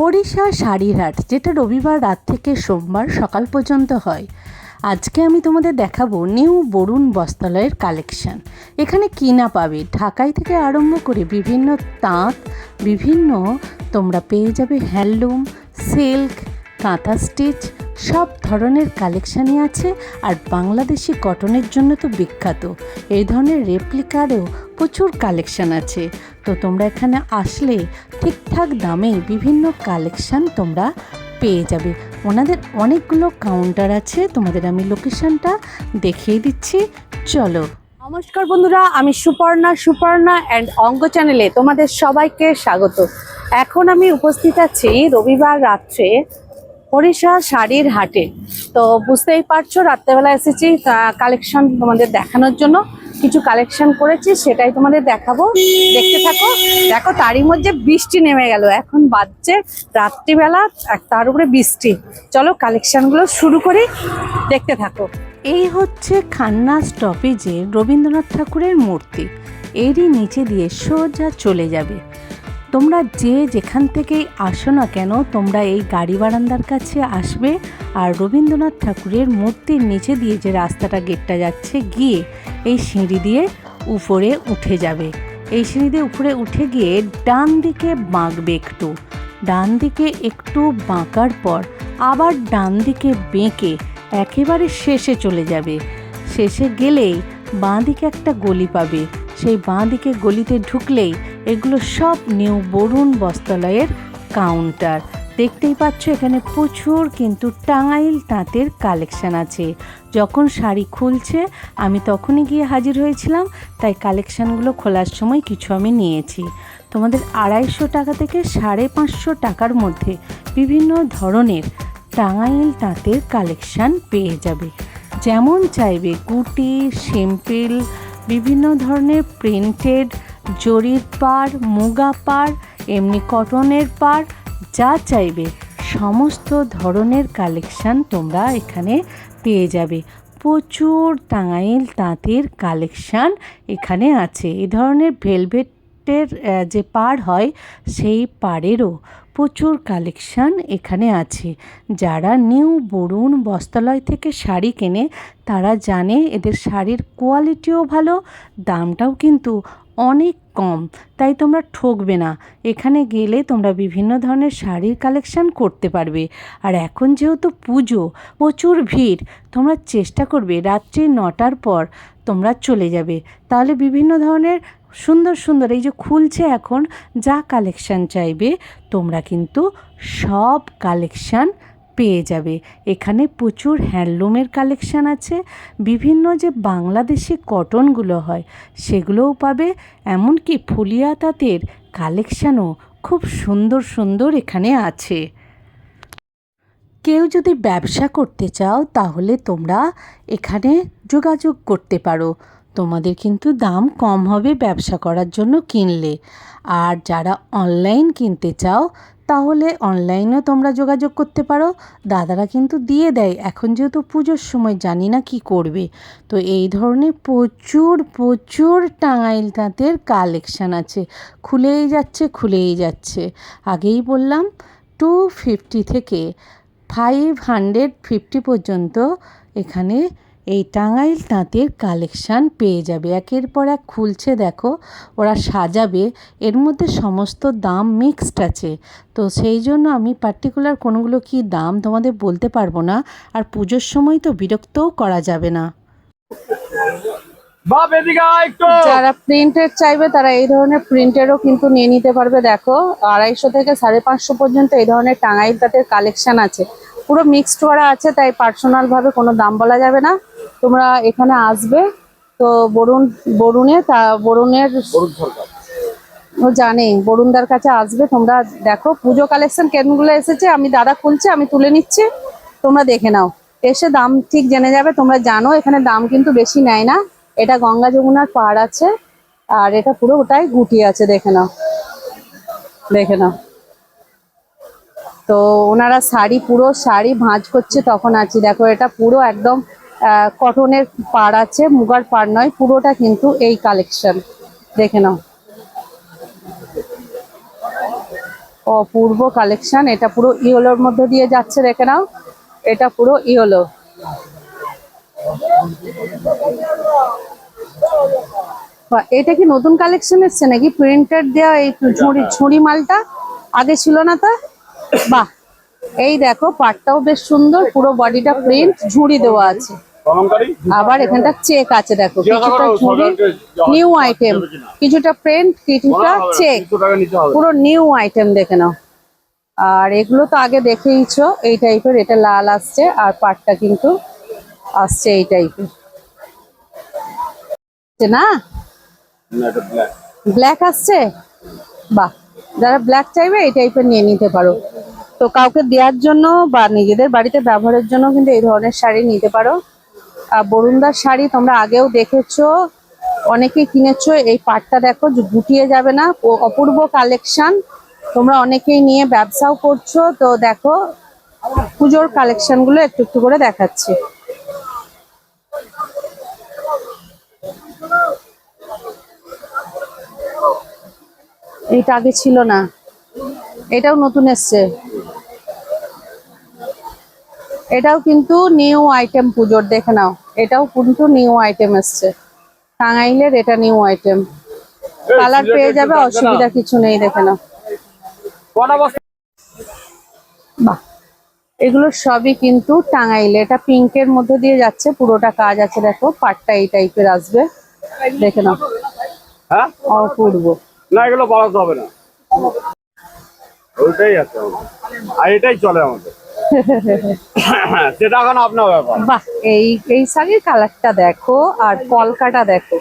হরিষা শাড়ির হাট যেটা রবিবার রাত থেকে সোমবার সকাল পর্যন্ত হয়। আজকে আমি তোমাদের দেখাবো নিউ বরুণ বস্ত্রালয়ের কালেকশন। এখানে কি না পাবে। ঢাকাই থেকে আরম্ভ করে বিভিন্ন তাঁত, বিভিন্ন তোমরা পেয়ে যাবে হ্যান্ডলুম, সিল্ক, কাঁথা স্টিচ, সব ধরনের কালেকশানই আছে। আর বাংলাদেশি কটনের জন্য তো বিখ্যাত। এই ধরনের রেপ্লিকারও প্রচুর কালেকশান আছে। তো তোমরা এখানে আসলে ঠিকঠাক দামে বিভিন্ন কালেকশান তোমরা পেয়ে যাবে। ওনাদের অনেকগুলো কাউন্টার আছে, তোমাদের আমি লোকেশনটা দেখিয়ে দিচ্ছি। চলো। নমস্কার বন্ধুরা, আমি সুপর্ণা সুপর্ণা অ্যান্ড অঙ্গ চ্যানেলে তোমাদের সবাইকে স্বাগত। এখন আমি উপস্থিত আছি রবিবার রাত্রে হরিষা শাড়ির হাটে। তো বুঝতেই পারছ রাত্রেবেলা এসেছি কালেকশন তোমাদের দেখানোর জন্য। কিছু কালেকশন করেছি, সেটাই তোমাদের দেখাবো। দেখতে থাকো। দেখো, তারই মধ্যে বৃষ্টি নেমে গেল। এখন বাজছে রাত্রিবেলা তার উপরে বৃষ্টি। চলো কালেকশনগুলো শুরু করি। দেখতে থাকো। এই হচ্ছে খান্না স্টপেজে রবীন্দ্রনাথ ঠাকুরের মূর্তি। এরই নিচে দিয়ে সোজা চলে যাবে। তোমরা যে যেখান থেকেই আসো না কেন, তোমরা এই গাড়ি বারান্দার কাছে আসবে। আর রবীন্দ্রনাথ ঠাকুরের মূর্তির নিচে দিয়ে যে রাস্তাটা গেটটা যাচ্ছে, গিয়ে এই সিঁড়ি দিয়ে উপরে উঠে যাবে। এই সিঁড়ি দিয়ে উপরে উঠে গিয়ে ডান দিকে বাঁকবে একটু। ডান দিকে একটু বাঁকার পর আবার ডান দিকে বেঁকে একেবারে শেষে চলে যাবে। শেষে গেলেই বাঁ দিকে একটা গলি পাবে। সেই বাঁ দিকে গলিতে ঢুকলেই এগুলো সব নিউ বরুণ বস্ত্রালয়ের কাউন্টার দেখতেই পাচ্ছ এখানে প্রচুর কিন্তু টাঙ্গাইল তাঁতের কালেকশান আছে। যখন শাড়ি খুলছে, আমি তখনই গিয়ে হাজির হয়েছিলাম, তাই কালেকশানগুলো খোলার সময় কিছু আমি নিয়েছি। তোমাদের আড়াইশো টাকা থেকে সাড়ে পাঁচশো টাকার মধ্যে বিভিন্ন ধরনের টাঙ্গাইল তাঁতের কালেকশান পেয়ে যাবে। যেমন চাইবে গুটি, সিম্পল, বিভিন্ন ধরনের প্রিন্টেড, জরির পাড়, মুগা পাড়, এমনি কটনের পাড় যা চাইবে, সমস্ত ধরনের কালেকশান তোমরা এখানে পেয়ে যাবে। প্রচুর টাঙ্গাইল তাঁতের কালেকশান এখানে আছে। এ ধরনের ভেলভেটের যে পাড় হয়, সেই পাড়েরও প্রচুর কালেকশান এখানে আছে। যারা নিউ বরুণ বস্ত্রালয় থেকে শাড়ি কেনে, তারা জানে এদের শাড়ির কোয়ালিটিও ভালো, দামটাও কিন্তু অনেক কম। তাই তোমরা ঠকবে না। এখানে গেলে তোমরা বিভিন্ন ধরনের শাড়ির কালেকশান করতে পারবে। আর এখন যেহেতু পুজো, প্রচুর ভিড়, তোমরা চেষ্টা করবে রাত্রি নটার পর তোমরা চলে যাবে। তাহলে বিভিন্ন ধরনের সুন্দর সুন্দর এই যে খুলছে এখন, যা কালেকশান চাইবে, তোমরা কিন্তু সব কালেকশান পেয়ে যাবে। এখানে প্রচুর হ্যান্ডলুমের কালেকশান আছে। বিভিন্ন যে বাংলাদেশি কটনগুলো হয়, সেগুলোও পাবে। এমনকি ফুলিয়া তাঁতের কালেকশানও খুব সুন্দর সুন্দর এখানে আছে। কেউ যদি ব্যবসা করতে চাও, তাহলে তোমরা এখানে যোগাযোগ করতে পারো। তোমাদের কিন্তু দাম কম হবে ব্যবসা করার জন্য কিনলে। আর যারা অনলাইন কিনতে চাও তাহলে অনলাইনেও তোমরা যোগাযোগ করতে পারো। দাদারা কিন্তু দিয়ে দেয়। এখন যেহেতু পুজোর সময় জানি না কি করবে। তো এই ধরনের প্রচুর প্রচুর টাঙাইল তাঁতের কালেকশান আছে। খুলেই যাচ্ছে খুলেই যাচ্ছে। আগেই বললাম টু ফিফটি থেকে ফাইভ হান্ড্রেড ফিফটি পর্যন্ত এখানে এই টাঙ্গাইল তাঁতের কালেকশান পেয়ে যাবে। একের পর এক খুলছে দেখো ওরা সাজাবে। এর মধ্যে সমস্ত দাম মিক্সড আছে। তো সেই জন্য আমি পার্টিকুলার কোনগুলো কি দাম তোমাদের বলতে পারব না। আর পুজোর সময় তো বিরক্তও করা যাবে না। যারা প্রিন্টের চাইবে তারা এই ধরনের প্রিন্টেরও কিন্তু নিয়ে নিতে পারবে। দেখো আড়াইশো থেকে সাড়ে পাঁচশো পর্যন্ত এই ধরনের টাঙ্গাইল তাঁতের কালেকশান আছে। পুরো মিক্সড করা আছে তাই পার্সোনাল ভাবে কোনো দাম বলা যাবে না। তোমরা এখানে আসবে। তো বরুণ বরুণের বরুণ সরকার। ও জানে বরুণদার কাছে আসবে। তোমরা দেখো পুজো কালেকশন কেমনগুলো এসেছে আমি দাদা খুলছে আমি তুলে নিচ্ছি তোমরা দেখে নাও। এসে দাম ঠিক জেনে যাবে তোমরা জানো এখানে দাম কিন্তু বেশি নেয় না। এটা গঙ্গা যমুনার পাড় আছে আর এটা পুরো ওটাই গুটি আছে দেখে নাও। দেখে নাও। তো ওনারা শাড়ি পুরো শাড়ি ভাঁজ করছে তখন আছি। দেখো এটা পুরো একদম কটনের পাড় আছে, মুগার পাড় নয়, পুরোটা কিন্তু এই কালেকশন দেখে নাও। অপূর্ব কালেকশন এটা পুরো ইয়েলোর মধ্যে দিয়ে যাচ্ছে, দেখে নাও। এটা পুরো ইয়েলো। এটা কি নতুন কালেকশন এসছে নাকি? প্রিন্টেড দেওয়া এই ঝুড়ি ঝুড়ি মালটা? আগে ছিল না তো? বাহ! এই দেখো পাটটাও বেশ সুন্দর, পুরো বডিটা প্রিন্ট ঝুড়ি দেওয়া আছে। আবার এখানটা চেক আছে দেখো। কিছুটা ঝুড়ি নিউ আইটেম কিছুটা প্রিন্ট কিছুটা চেক পুরো নিউ আইটেম দেখে নাও। আর এগুলো তো আগে দেখেইছো এই টাইপের এটা লাল আসছে আর পাটটা কিন্তু আসছে এই টাইপের না। ব্ল্যাক আসছে? বাহ যারা ব্ল্যাক চাইবে এই টাইপের নিয়ে নিতে পারো। তো কাউকে দেওয়ার জন্য বা নিজেদের বাড়িতে ব্যবহারের জন্য কিন্তু এই ধরনের শাড়ি নিতে পারো। বরুণদার শাড়ি তোমরা আগেও দেখেছ, অনেকে কিনেছো, এই পাটটা দেখো গুটিয়ে যাবে না অপূর্ব কালেকশন, তোমরা অনেকেই নিয়ে ব্যবসাও করছ, তো দেখো, পুজোর কালেকশনগুলো একটু একটু করে দেখাচ্ছি। এইটা আগে ছিল না, এটাও নতুন এসছে। এটাও কিন্তু নিউ আইটেম পুজোর দেখে নাও। এটাও কিন্তু নিউ আইটেম এসছে। টাঙ্গাইলের এটা নিউ আইটেম। কালার পেয়ে যাবে অসুবিধা কিছু নেই দেখে নাও। বাহ। এগুলো সবই কিন্তু টাঙ্গাইলে। এটা পিঙ্কের মধ্যে দিয়ে যাচ্ছে পুরোটা কাজ আছে দেখো পাটটা এই টাইপের আসবে। দেখে নাও। হ্যাঁ? অপূর্ব। না এগুলো বাড়াতে হবে না। ওইটাই আছে আর এটাই চলে আমাদের। সেটা এখন আপনার ব্যাপার। বাহ এই এই শাড়ির কালারটা দেখো আর কলকাটা দেখো।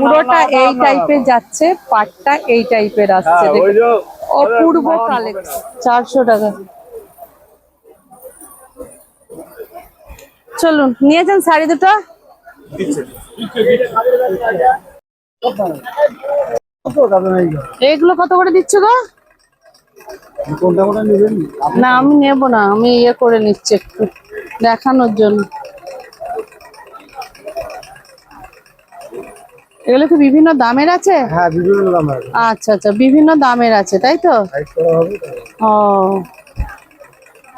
পুরোটা এই টাইপের যাচ্ছে পাটটা এই টাইপের আসছে হ্যাঁ। যে অপূর্ব কালেকশন চারশো টাকা। চলুন নিয়েছেন শাড়ি দুটো। এগুলো কত করে দিচ্ছ গো? না আমি নেব না আমি ইয়ে করে নিচ্ছি একটু দেখানোর জন্য। এগুলো কি বিভিন্ন দামের আছে? হ্যাঁ বিভিন্ন দামের। আচ্ছা আচ্ছা বিভিন্ন দামের আছে তাই তো। ও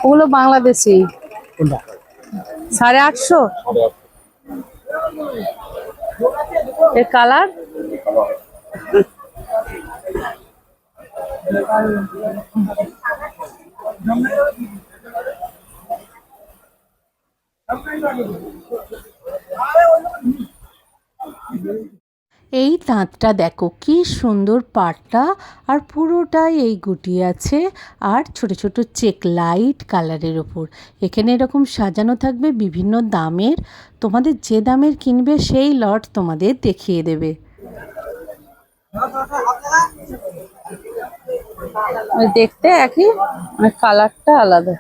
ওগুলো বাংলাদেশি। সাড়ে আটশো। এর কালার? এই তাঁতটা দেখো, কি সুন্দর পাটটা, আর পুরোটাই এই গুটি আছে, আর ছোট ছোট চেক লাইট কালারের ওপর। এখানে এরকম সাজানো থাকবে বিভিন্ন দামের। তোমাদের যে দামের কিনবে, সেই লট তোমাদের দেখিয়ে দেবে। ওই দেখতে একই মানে কালারটা আলাদা।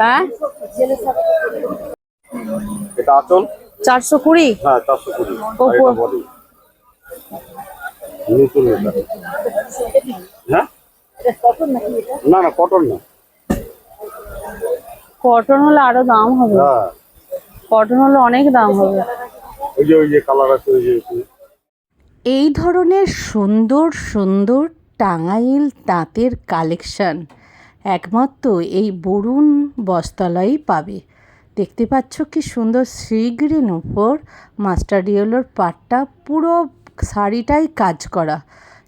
হ্যাঁ? এটা আচল? চারশো কুড়ি? হ্যাঁ চারশো কুড়ি। নতুন হ্যাঁ? না না কটন না। কটন হলে আরও দাম হবে। হ্যাঁ। কটন হলে অনেক দাম হবে। ওই যে ওই যে কালার আছে ওই যে এই ধরনের সুন্দর সুন্দর টাঙ্গাইল তাঁতের কালেকশন একমাত্র এই বরুণ বস্ত্রালয়ই পাবে। দেখতে পাচ্ছ কি সুন্দর শ্রী গ্রিন উপর মাস্টার পাটটা, পুরো শাড়িটাই কাজ করা।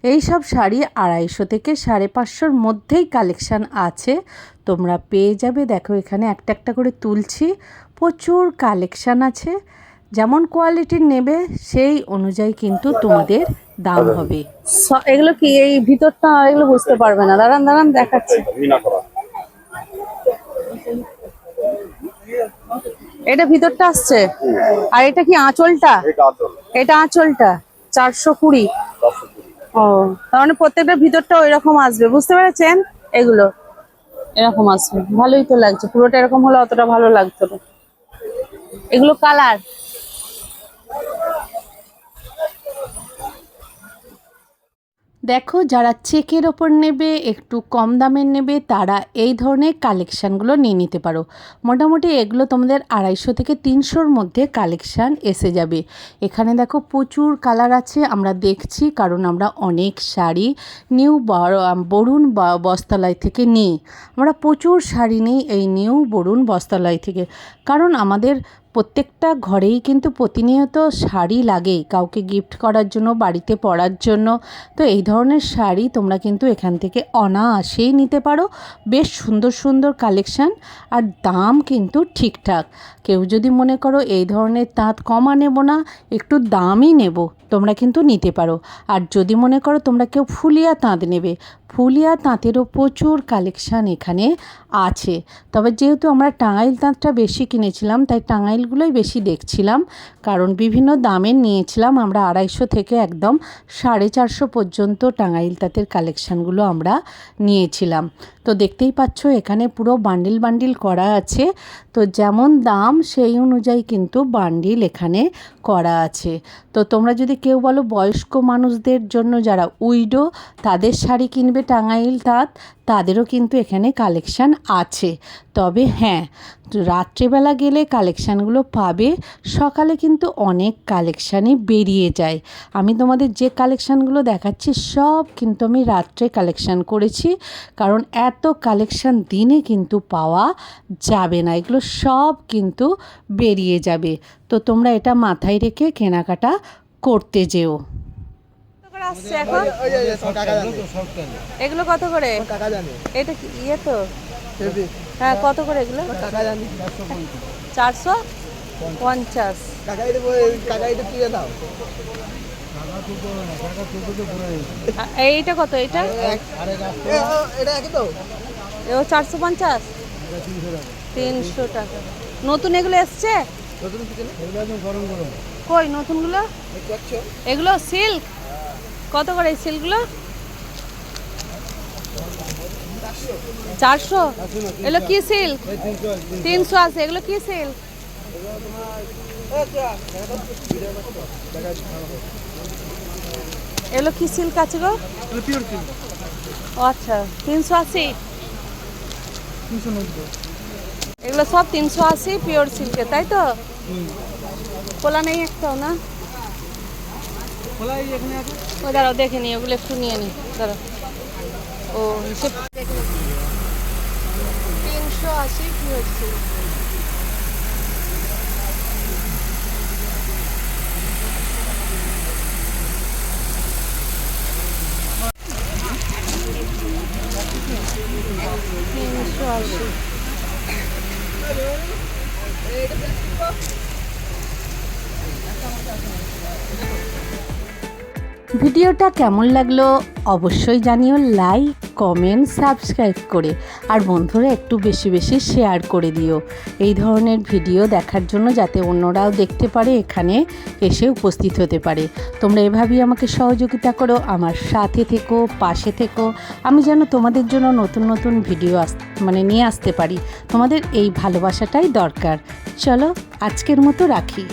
এই সব শাড়ি আড়াইশো থেকে সাড়ে পাঁচশোর মধ্যেই কালেকশান আছে। তোমরা পেয়ে যাবে। দেখো এখানে একটা একটা করে তুলছি। প্রচুর কালেকশান আছে। যেমন কোয়ালিটির নেবে সেই অনুযায়ী কিন্তু তোমাদের দাম হবে। স- এগুলো কি এই ভিতরটা এগুলো বুঝতে পারবে না? দাঁড়ান দাঁড়ান দেখাচ্ছি। এটা ভিতরটা আসছে? আর এটা কি আঁচলটা? এটা আঁচলটা? চারশো কুড়ি? চারশো কুড়ি। ও তার মানে প্রত্যেকটা ভিতরটা ওই রকম আসবে। বুঝতে পেরেছেন? এগুলো এরকম আসবে। ভালোই তো লাগছে। পুরোটা এরকম হলে অতটা ভালো লাগতো না। এগুলো কালার দেখো, যারা চেকের ওপর নেবে, একটু কম দামের নেবে, তারা এই ধরনের কালেকশানগুলো নিয়ে নিতে পারো। মোটামুটি এগুলো তোমাদের আড়াইশো থেকে তিনশোর মধ্যে কালেকশান এসে যাবে। এখানে দেখো, প্রচুর কালার আছে, আমরা দেখছি, কারণ আমরা অনেক শাড়ি নিউ বরুণ ব- বস্ত্রালয় থেকে নিই। আমরা প্রচুর শাড়ি নিই এই নিউ বরুণ বস্ত্রালয় থেকে। কারণ আমাদের প্রত্যেকটা ঘরেই কিন্তু প্রতিনিয়ত শাড়ি লাগেই কাউকে গিফট করার জন্য, বাড়িতে পরার জন্য। তো এই ধরনের শাড়ি তোমরা কিন্তু এখান থেকে অনায়াসেই নিতে পারো। বেশ সুন্দর সুন্দর কালেকশান আর দাম কিন্তু ঠিকঠাক। কেউ যদি মনে করো এই ধরনের তাঁত কমা নেব না, একটু দামই নেব, তোমরা কিন্তু নিতে পারো। আর যদি মনে করো তোমরা কেউ ফুলিয়া তাঁত নেবে, ফুলিয়া তাঁতেরও প্রচুর কালেকশান এখানে আছে। তবে যেহেতু আমরা টাঙ্গাইল তাঁতটা বেশি কিনেছিলাম, তাই টাঙ্গাইলগুলোই বেশি দেখছিলাম, কারণ বিভিন্ন দামের নিয়েছিলাম আমরা আড়াইশো থেকে একদম সাড়ে চারশো পর্যন্ত টাঙ্গাইল তাঁতের কালেকশানগুলো আমরা নিয়েছিলাম। তো দেখতেই পাচ্ছ এখানে পুরো বান্ডিল বান্ডিল করা আছে। তো যেমন দাম, সেই অনুযায়ী কিন্তু বান্ডিল এখানে করা আছে। তো তোমরা যদি কেউ বলো বয়স্ক মানুষদের জন্য যারা উইডো, তাদের শাড়ি কিনবে টাঙ্গাইল তাঁত, তাদেরও কিন্তু এখানে কালেকশান আছে। তবে হ্যাঁ রাত্রেবেলা গেলে কালেকশানগুলো পাবে, সকালে কিন্তু অনেক কালেকশানই বেরিয়ে যায়। আমি তোমাদের যে কালেকশানগুলো দেখাচ্ছি, সব কিন্তু আমি রাত্রে কালেকশান করেছি, কারণ এত কালেকশান দিনে কিন্তু পাওয়া যাবে না। এগুলো সব কিন্তু বেরিয়ে যাবে তো তোমরা এটা মাথায় রেখে কেনাকাটা করতে যেও আসছে এখন এগুলো কত করে এটা কি ইয়ে তো হ্যাঁ কত করে এগুলো চারশো পঞ্চাশ এইটা কত এটা এও চারশো পঞ্চাশ তিনশো টাকা। নতুন এগুলো এসছে? কই নতুনগুলো? এগুলো সিল্ক? কত করে এই সিল্কগুলো? চারশো? এগুলো কি সিল্ক? তিনশো আছে এগুলো কি সিল্ক? এগুলো কি সিল্ক আছে গো? ও আচ্ছা তিনশো আশি? এগুলো সব তিনশো আশি পিওর সিল্কের তাই তো? খোলা নেই একটাও না? ও দাঁড়াও দেখে নি ওগুলো একটু নিয়ে নি দাঁড়াও। ও হিসেব তিনশো আশি পিওর সিল্ক তিনশো আশি ভিডিওটা কেমন লাগল অবশ্যই জানিও লাইক, কমেন্ট, সাবস্ক্রাইব করে। আর বন্ধুরা, একটু বেশি বেশি শেয়ার করে দিও। এই ধরনের ভিডিও দেখার জন্য যাতে অন্যরাও দেখতে পারে, এখানে এসে উপস্থিত হতে পারে। তোমরা এভাবেই আমাকে সহযোগিতা করো, আমার সাথে থেকো, পাশে থেকো। আমি যেন তোমাদের জন্য নতুন নতুন ভিডিও আস মানে নিয়ে আসতে পারি। তোমাদের এই ভালোবাসাটাই দরকার। চলো, আজকের মতো রাখি।